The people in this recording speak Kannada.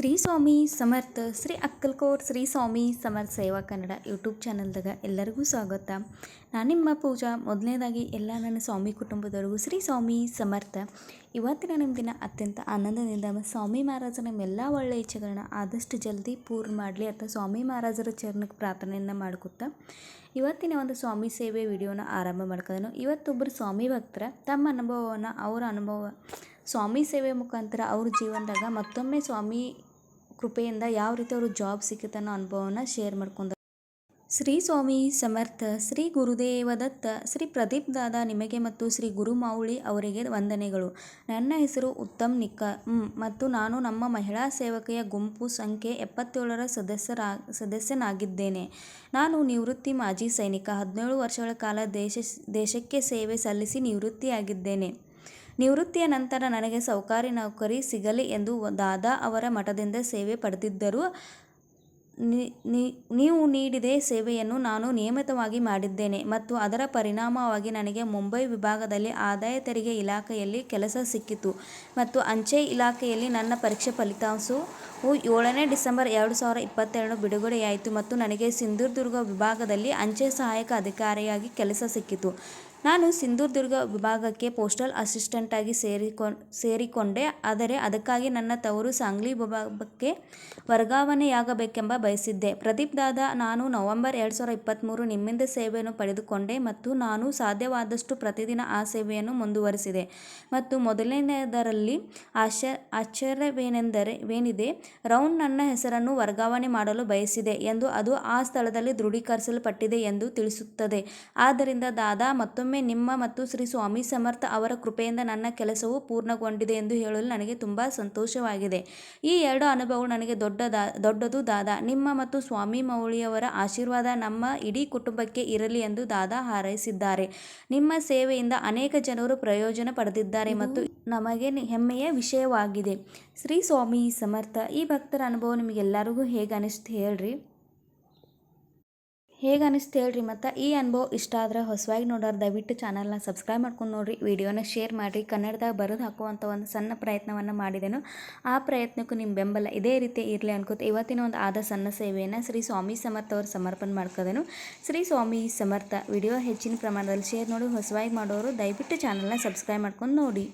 ಶ್ರೀ ಸ್ವಾಮಿ ಸಮರ್ಥ, ಶ್ರೀ ಅಕ್ಕಲ್ಕೋರ್ ಶ್ರೀ ಸ್ವಾಮಿ ಸಮರ್ಥ ಸೇವಾ ಕನ್ನಡ ಯೂಟ್ಯೂಬ್ ಚಾನಲ್ದಾಗ ಎಲ್ಲರಿಗೂ ಸ್ವಾಗತ. ನಾನು ನಿಮ್ಮ ಪೂಜಾ, ಮೊದಲನೇದಾಗಿ ಎಲ್ಲ ನನ್ನ ಸ್ವಾಮಿ ಕುಟುಂಬದವರಿಗೂ ಶ್ರೀ ಸ್ವಾಮಿ ಸಮರ್ಥ. ಇವತ್ತಿನ ನಿಮ್ಮ ದಿನ ಅತ್ಯಂತ ಆನಂದದಿಂದ ಸ್ವಾಮಿ ಮಹಾರಾಜರ ನಮ್ಮೆಲ್ಲ ಒಳ್ಳೆಯ ಇಚ್ಛೆಗಳನ್ನ ಆದಷ್ಟು ಜಲ್ದಿ ಪೂರ್ಣ ಮಾಡಲಿ ಅಥವಾ ಸ್ವಾಮಿ ಮಹಾರಾಜರ ಚರಣಕ್ಕೆ ಪ್ರಾರ್ಥನೆಯನ್ನು ಮಾಡ್ಕೊತಾ, ಇವತ್ತಿನ ಒಂದು ಸ್ವಾಮಿ ಸೇವೆ ವಿಡಿಯೋನ ಆರಂಭ ಮಾಡ್ಕೋದನು. ಇವತ್ತೊಬ್ಬರು ಸ್ವಾಮಿ ಭಕ್ತರ, ತಮ್ಮ ಅನುಭವವನ್ನು, ಅವರ ಅನುಭವ, ಸ್ವಾಮಿ ಸೇವೆ ಮುಖಾಂತರ ಅವ್ರ ಜೀವನದಾಗ ಮತ್ತೊಮ್ಮೆ ಸ್ವಾಮಿ ಕೃಪೆಯಿಂದ ಯಾವ ರೀತಿ ಅವರು ಜಾಬ್ ಸಿಕ್ಕಿತ ಅನ್ನೋ ಅನುಭವನ ಶೇರ್ ಮಾಡ್ಕೊಂಡ ಶ್ರೀ ಸ್ವಾಮಿ ಸಮರ್ಥ, ಶ್ರೀ ಗುರುದೇವ ದತ್ತ, ಶ್ರೀ ಪ್ರದೀಪ್ ದಾದ ನಿಮಗೆ ಮತ್ತು ಶ್ರೀ ಗುರು ಮಾವುಳಿ ಅವರಿಗೆ ವಂದನೆಗಳು. ನನ್ನ ಹೆಸರು ಉತ್ತಮ್ ನಿಕ್ಕ. ಮತ್ತು ನಾನು ನಮ್ಮ ಮಹಿಳಾ ಸೇವಕೆಯ ಗುಂಪು ಸಂಖ್ಯೆ ಎಪ್ಪತ್ತೇಳರ ಸದಸ್ಯರ, ಸದಸ್ಯನಾಗಿದ್ದೇನೆ. ನಾನು ನಿವೃತ್ತಿ ಮಾಜಿ ಸೈನಿಕ. ಹದಿನೇಳು ವರ್ಷಗಳ ಕಾಲ ದೇಶ, ದೇಶಕ್ಕೆ ಸೇವೆ ಸಲ್ಲಿಸಿ ನಿವೃತ್ತಿಯಾಗಿದ್ದೇನೆ. ನಿವೃತ್ತಿಯ ನಂತರ ನನಗೆ ಸೌಕಾರಿ ನೌಕರಿ ಸಿಗಲಿ ಎಂದು ದಾದಾ ಅವರ ಮಠದಿಂದ ಸೇವೆ ಪಡೆದಿದ್ದರು. ನೀವು ನೀಡಿದ ಸೇವೆಯನ್ನು ನಾನು ನಿಯಮಿತವಾಗಿ ಮಾಡಿದ್ದೇನೆ ಮತ್ತು ಅದರ ಪರಿಣಾಮವಾಗಿ ನನಗೆ ಮುಂಬೈ ವಿಭಾಗದಲ್ಲಿ ಆದಾಯ ತೆರಿಗೆ ಇಲಾಖೆಯಲ್ಲಿ ಕೆಲಸ ಸಿಕ್ಕಿತು ಮತ್ತು ಅಂಚೆ ಇಲಾಖೆಯಲ್ಲಿ ನನ್ನ ಪರೀಕ್ಷೆ ಫಲಿತಾಂಶವು ಏಳನೇ ಡಿಸೆಂಬರ್ ಎರಡು ಸಾವಿರ ಇಪ್ಪತ್ತೆರಡು ಬಿಡುಗಡೆಯಾಯಿತು ಮತ್ತು ನನಗೆ ಸಿಂಧುದುರ್ಗ ವಿಭಾಗದಲ್ಲಿ ಅಂಚೆ ಸಹಾಯಕ ಅಧಿಕಾರಿಯಾಗಿ ಕೆಲಸ ಸಿಕ್ಕಿತು. ನಾನು ಸಿಂಧುದುರ್ಗ ವಿಭಾಗಕ್ಕೆ ಪೋಸ್ಟಲ್ ಅಸಿಸ್ಟೆಂಟಾಗಿ ಸೇರಿಕೊ, ಸೇರಿಕೊಂಡೆ. ಆದರೆ ಅದಕ್ಕಾಗಿ ನನ್ನ ತವರು ಸಾಂಗ್ಲಿ ವಿಭಾಗಕ್ಕೆ ವರ್ಗಾವಣೆಯಾಗಬೇಕೆಂಬ ಬಯಸಿದ್ದೆ. ಪ್ರದೀಪ್ ದಾದಾ, ನಾನು ನವೆಂಬರ್ ಎರಡು ಸಾವಿರ ಇಪ್ಪತ್ತ್ಮೂರು ನಿಮ್ಮಿಂದ ಸೇವೆಯನ್ನು ಪಡೆದುಕೊಂಡೆ ಮತ್ತು ನಾನು ಸಾಧ್ಯವಾದಷ್ಟು ಪ್ರತಿದಿನ ಆ ಸೇವೆಯನ್ನು ಮುಂದುವರಿಸಿದೆ. ಮತ್ತು ಮೊದಲನೆಯದರಲ್ಲಿ ಆಶ್ಚ, ಆಶ್ಚರ್ಯವೇನೆಂದರೆ ಏನಿದೆ ರೌಂಡ್ ನನ್ನ ಹೆಸರನ್ನು ವರ್ಗಾವಣೆ ಮಾಡಲು ಬಯಸಿದೆ ಎಂದು ಅದು ಆ ಸ್ಥಳದಲ್ಲಿ ದೃಢೀಕರಿಸಲ್ಪಟ್ಟಿದೆ ಎಂದು ತಿಳಿಸುತ್ತದೆ. ಆದ್ದರಿಂದ ದಾದಾ ಮತ್ತೊಮ್ಮೆ ಮತ್ತೊಮ್ಮೆ ನಿಮ್ಮ ಮತ್ತು ಶ್ರೀ ಸ್ವಾಮಿ ಸಮರ್ಥ ಅವರ ಕೃಪೆಯಿಂದ ನನ್ನ ಕೆಲಸವು ಪೂರ್ಣಗೊಂಡಿದೆ ಎಂದು ಹೇಳಲು ನನಗೆ ತುಂಬ ಸಂತೋಷವಾಗಿದೆ. ಈ ಎರಡು ಅನುಭವಗಳು ನನಗೆ ದೊಡ್ಡದಾ ದೊಡ್ಡದು ದಾದಾ. ನಿಮ್ಮ ಮತ್ತು ಸ್ವಾಮಿ ಮೌಳಿಯವರ ಆಶೀರ್ವಾದ ನಮ್ಮ ಇಡೀ ಕುಟುಂಬಕ್ಕೆ ಇರಲಿ ಎಂದು ದಾದಾ ಹಾರೈಸಿದ್ದಾರೆ. ನಿಮ್ಮ ಸೇವೆಯಿಂದ ಅನೇಕ ಜನರು ಪ್ರಯೋಜನ ಪಡೆದಿದ್ದಾರೆ ಮತ್ತು ನಮಗೆ ಹೆಮ್ಮೆಯ ವಿಷಯವಾಗಿದೆ. ಶ್ರೀ ಸ್ವಾಮಿ ಸಮರ್ಥ ಈ ಭಕ್ತರ ಅನುಭವ ನಿಮಗೆಲ್ಲರಿಗೂ ಹೇಗೆ ಅನಿಸ್ತು ಹೇಳ್ರಿ? ಹೇಗೆ ಅನಿಸ್ತು ಹೇಳ್ರಿ ಮತ್ತು? ಈ ಅನುಭವ ಇಷ್ಟ ಆದ್ರೆ ಹೊಸವಾಗಿ ನೋಡೋರು ದಯವಿಟ್ಟು ಚಾನಲ್ನ ಸಬ್ಸ್ಕ್ರೈಬ್ ಮಾಡ್ಕೊಂಡು ನೋಡಿರಿ. ವಿಡಿಯೋನ ಶೇರ್ ಮಾಡಿರಿ. ಕನ್ನಡದಾಗ ಬರೆದು ಹಾಕುವಂಥ ಒಂದು ಸಣ್ಣ ಪ್ರಯತ್ನವನ್ನು ಮಾಡಿದೆನು. ಆ ಪ್ರಯತ್ನಕ್ಕೂ ನಿಮ್ಮ ಬೆಂಬಲ ಇದೇ ರೀತಿ ಇರಲಿ ಅನ್ಕೋತ ಇವತ್ತಿನ ಒಂದು ಆದ ಸಣ್ಣ ಸೇವೆಯನ್ನು ಶ್ರೀ ಸ್ವಾಮಿ ಸಮರ್ಥ ಅವರು ಸಮರ್ಪಣೆ ಮಾಡ್ಕೋದೇನು. ಶ್ರೀ ಸ್ವಾಮಿ ಸಮರ್ಥ ವಿಡಿಯೋ ಹೆಚ್ಚಿನ ಪ್ರಮಾಣದಲ್ಲಿ ಶೇರ್ ನೋಡಿ, ಹೊಸವಾಗಿ ಮಾಡೋರು ದಯವಿಟ್ಟು ಚಾನಲ್ನ ಸಬ್ಸ್ಕ್ರೈಬ್ ಮಾಡ್ಕೊಂಡು ನೋಡಿ.